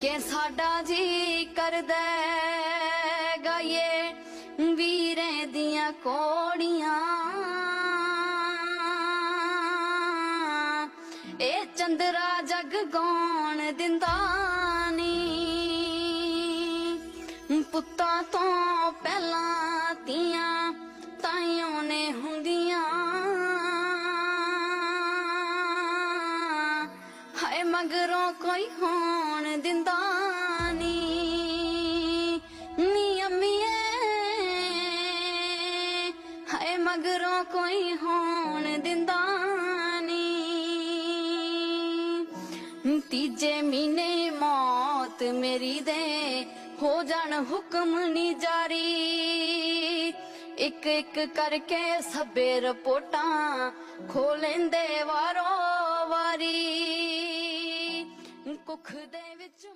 ਕਿ ਸਾਡਾ ਜੀ ਕਰਦਾ ਗਾਏ ਗਾਈਏ ਵੀਰੇ ਦੀਆਂ ਕੋੜੀਆਂ। ਇਹ ਚੰਦਰਾ ਜਗ ਗਾਉਣ ਦਿੰਦਾ ਨੀ। ਪੁੱਤਾਂ ਤੋਂ ਪਹਿਲਾਂ ਤੀਆਂ ਹਾਏ ਮਗਰੋਂ ਕੋਈ ਹੋਣ ਦਿੰਦਾ ਨੀ ਨੀ ਅੰਮੀਏ। ਹਾਏ ਮਗਰੋਂ ਕੋਈ ਹੋਣ ਦਿੰਦਾ ਨੀ ਤੀਜੇ ਮਹੀਨੇ ਮੌਤ ਮੇਰੀ ਦੇ ਹੋ ਜਾਣ ਹੁਕਮ ਨੀ ਜਾਰੀ। ਇੱਕ ਇੱਕ ਕਰਕੇ ਸਭੇ ਰਿਪੋਰਟਾਂ ਖੋਲੈਂਦੇ ਵਾਰੋ। ਕੁੱਖ ਦੇ ਵਿੱਚ